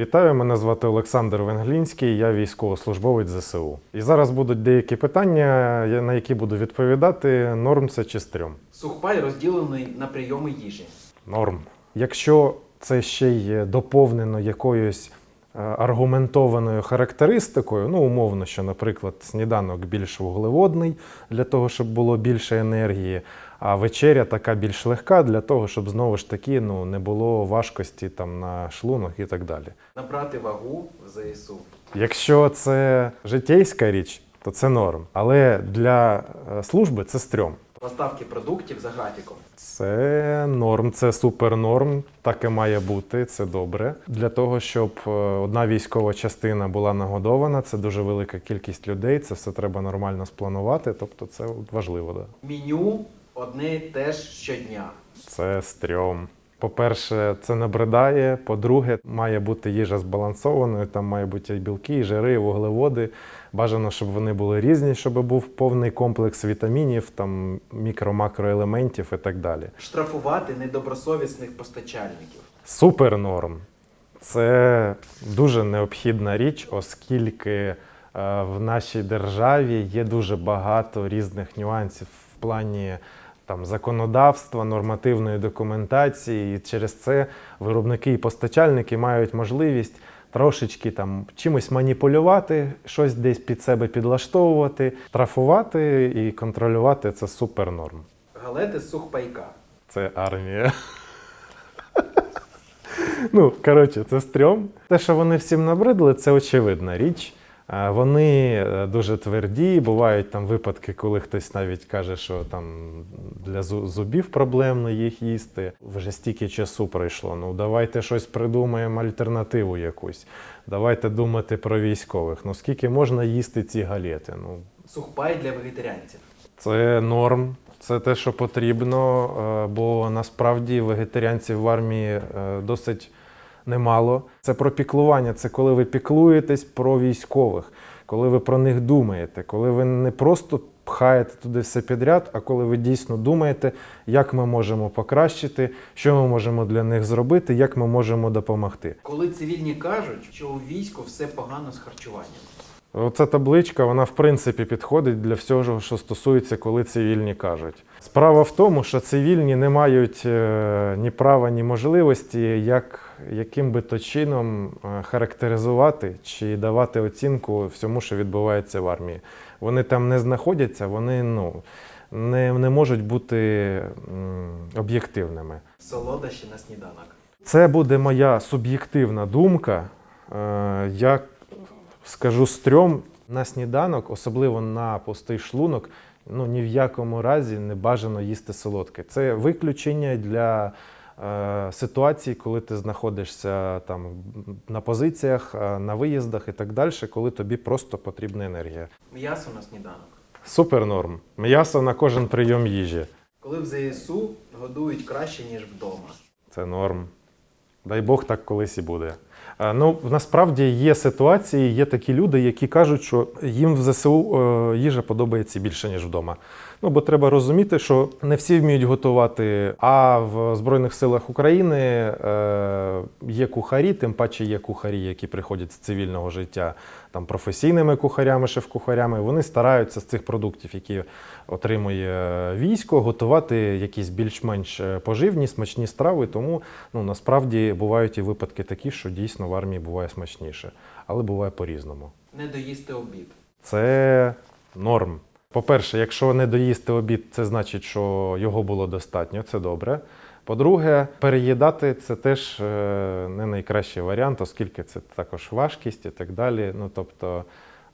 Вітаю, мене звати Олександр Венглінський, я військовослужбовець ЗСУ. І зараз будуть деякі питання, на які буду відповідати: норм це чи стрьом? Сухпай розділений на прийоми їжі. Норм. Якщо це ще й доповнено якоюсь аргументованою характеристикою, ну умовно, що, наприклад, сніданок більш вуглеводний для того, щоб було більше енергії, а вечеря така більш легка для того, щоб знову ж таки ну, не було важкості там на шлунок і так далі. Набрати вагу в ЗСУ. Якщо це житейська річ, то це норм. Але для е, служби це стрьом. Поставки продуктів за графіком. Це норм, це супернорм, так і має бути, це добре. Для того, щоб е, одна військова частина була нагодована, це дуже велика кількість людей, це все треба нормально спланувати, тобто це важливо. Да. Меню одне теж те щодня. Це стрьом. По-перше, це набридає. По-друге, має бути їжа збалансованою, там має бути і білки, і жири, і вуглеводи. Бажано, щоб вони були різні, щоб був повний комплекс вітамінів, там мікро-макроелементів і так далі. Штрафувати недобросовісних постачальників. Супер норм. Це дуже необхідна річ, оскільки е, в нашій державі є дуже багато різних нюансів в плані там, законодавства, нормативної документації. І через це виробники і постачальники мають можливість трошечки там чимось маніпулювати, щось десь під себе підлаштовувати, штрафувати і контролювати це супер норм. Галети з сухпайка. Це армія. Ну, коротше, це стрьом. Те, що вони всім набридли, це очевидна річ. Вони е, дуже тверді. Бувають там випадки, коли хтось навіть каже, що там для зубів проблемно їх їсти. Вже стільки часу пройшло. Ну давайте щось придумаємо, альтернативу якусь. Давайте думати про військових. Ну скільки можна їсти ці галети? Ну Сухпай для вегетаріанців. це норм, це те, що потрібно, е, бо насправді вегетаріанців в армії е, досить немало. Це про піклування, це коли ви піклуєтесь про військових, коли ви про них думаєте, коли ви не просто пхаєте туди все підряд, а коли ви дійсно думаєте, як ми можемо покращити, що ми можемо для них зробити, як ми можемо допомогти. Коли цивільні кажуть, що у війську все погано з харчуванням. Оця табличка, вона в принципі підходить для всього, що стосується, коли цивільні кажуть. Справа в тому, що цивільні не мають е, ні права, ні можливості, як, яким би то чином е, характеризувати чи давати оцінку всьому, що відбувається в армії. Вони там не знаходяться, вони ну, не, не можуть бути об'єктивними. Солодощі на сніданок. Це буде моя суб'єктивна думка. Е, Я скажу стрьом на сніданок, особливо на пустий шлунок, ну ні в якому разі не бажано їсти солодке. Це виключення для ситуацій, коли ти знаходишся там на позиціях, е, на виїздах і так далі, коли тобі просто потрібна енергія. М'ясо на сніданок. Супер норм. М'ясо на кожен прийом їжі. Коли в ЗСУ годують краще, ніж вдома. Це норм. Дай Бог так колись і буде. Е, Ну, насправді є ситуації, є такі люди, які кажуть, що їм в ЗСУ е, їжа подобається більше, ніж вдома. Ну, бо треба розуміти, що не всі вміють готувати. А в Збройних силах України е, є кухарі, тим паче є кухарі, які приходять з цивільного життя там професійними кухарями, шеф-кухарями. Вони стараються з цих продуктів, які отримує військо, готувати якісь більш-менш поживні, смачні страви. Тому ну, насправді бувають і випадки такі, що дійсно в армії буває смачніше, але буває по-різному. Не доїсти обід. Це норм. По-перше, якщо не доїсти обід, це значить, що його було достатньо, це добре. По-друге, переїдати це теж е, не найкращий варіант, оскільки це також важкість і так далі. Ну тобто,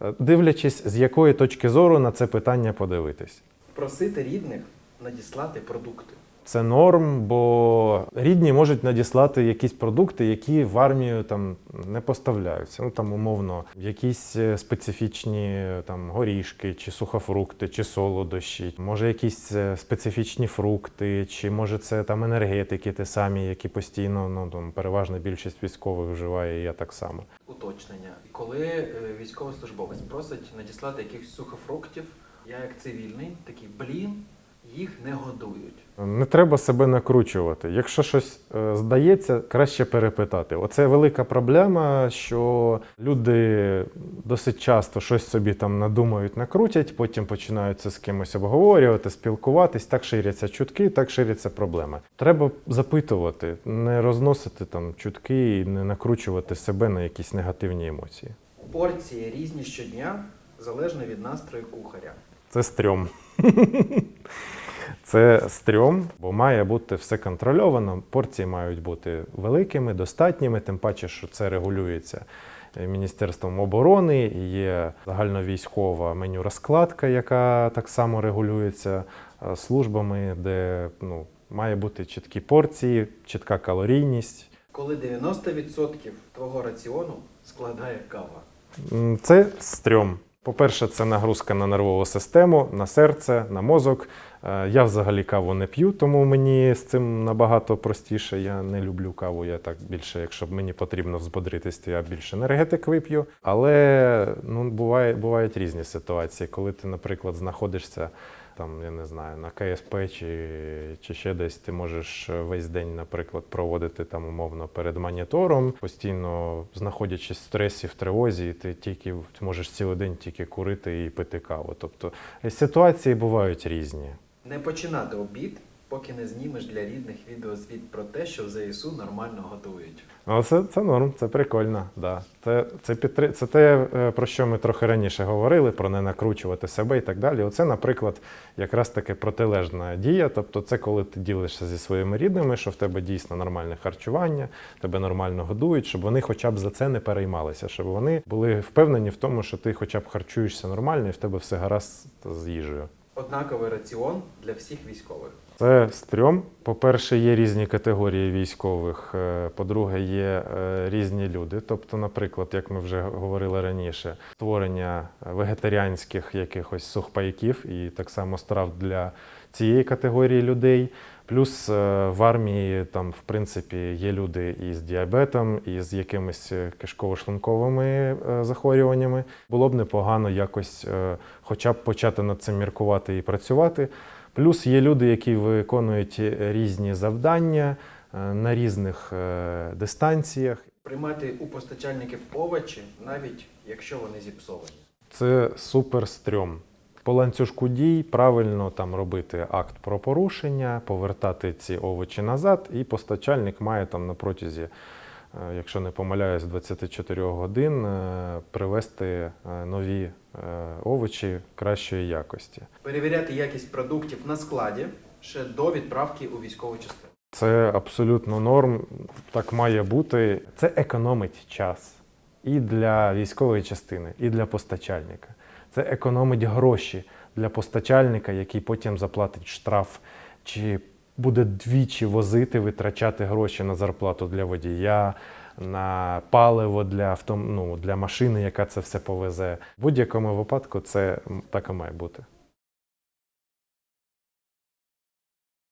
е, дивлячись, з якої точки зору на це питання подивитись. Просити рідних надіслати продукти. Це норм, бо рідні можуть надіслати якісь продукти, які в армію там не поставляються. Ну там умовно, якісь е, специфічні е, там горішки, чи сухофрукти, чи солодощі, може якісь е, специфічні фрукти, чи може це там енергетики, ті самі, які постійно ну там переважна більшість військових вживає, і я так само. Уточнення. Коли військовослужбовець просить надіслати якихось сухофруктів, я як цивільний такий блін, їх не годують. Не треба себе накручувати. Якщо щось е, здається, краще перепитати. Оце велика проблема, що люди досить часто щось собі там надумають, накрутять, потім починаються з кимось обговорювати, спілкуватись. Так ширяться чутки, так ширяться проблеми. Треба запитувати, не розносити там чутки і не накручувати себе на якісь негативні емоції. Порції різні щодня, залежно від настрою кухаря. Це стрьом. Це стрьом, бо має бути все контрольовано. Порції мають бути великими, достатніми, тим паче, що це регулюється Міністерством оборони, є загальновійськова меню розкладка, яка так само регулюється е, службами, де ну, має бути чіткі порції, чітка калорійність. Коли 90% твого раціону складає кава. Це стрьом. По-перше, це нагрузка на нервову систему, на серце, на мозок. Е, Я взагалі каву не п'ю, тому мені з цим набагато простіше. Я не люблю каву. Я так більше, якщо мені потрібно взбодритись, то я більше енергетик вип'ю. Але ну, буває, бувають різні ситуації, коли ти, наприклад, знаходишся там, я не знаю, на КСП чи, чи ще десь ти можеш весь день, наприклад, проводити там умовно перед монітором, постійно знаходячись в стресі, в тривозі, ти тільки ти можеш цілий день тільки курити і пити каву. Тобто е, ситуації бувають різні. Не починати обід, поки не знімеш для рідних відеозвіт про те, що в ЗСУ нормально готують. Ну, це, це норм, це прикольно. Да. Це, це, підтри... це те, е, про що ми трохи раніше говорили, про не накручувати себе і так далі. Оце, наприклад, якраз таки протилежна дія. Тобто, це коли ти ділишся зі своїми рідними, що в тебе дійсно нормальне харчування, тебе нормально годують, щоб вони хоча б за це не переймалися, щоб вони були впевнені в тому, що ти хоча б харчуєшся нормально і в тебе все гаразд з їжею. Однаковий раціон для всіх військових. Це стрьом. По-перше, є різні категорії військових. Е, По-друге, є е, різні люди. Тобто, наприклад, як ми вже говорили раніше, створення вегетаріанських якихось сухпайків і так само страв для цієї категорії людей. Плюс е, в армії там, в принципі, є люди і з діабетом, і з якимись е, кишково-шлунковими е, захворюваннями. Було б непогано якось хоча б почати над цим міркувати і працювати. Плюс є люди, які виконують різні завдання на різних дистанціях. Приймати у постачальників овочі, навіть якщо вони зіпсовані. Це супер стрьом. По ланцюжку дій правильно там робити акт про порушення, повертати ці овочі назад, і постачальник має там на протязі, е, якщо не помиляюсь, 24 годин е, привезти е, нові овочі кращої якості. Перевіряти якість продуктів на складі ще до відправки у військову частину. Це абсолютно норм, так має бути. Це економить час і для військової частини, і для постачальника. Це економить гроші для постачальника, який потім заплатить штраф, чи буде двічі возити, витрачати гроші на зарплату для водія, на паливо для ну, для машини, яка це все повезе. В будь-якому випадку це так і має бути.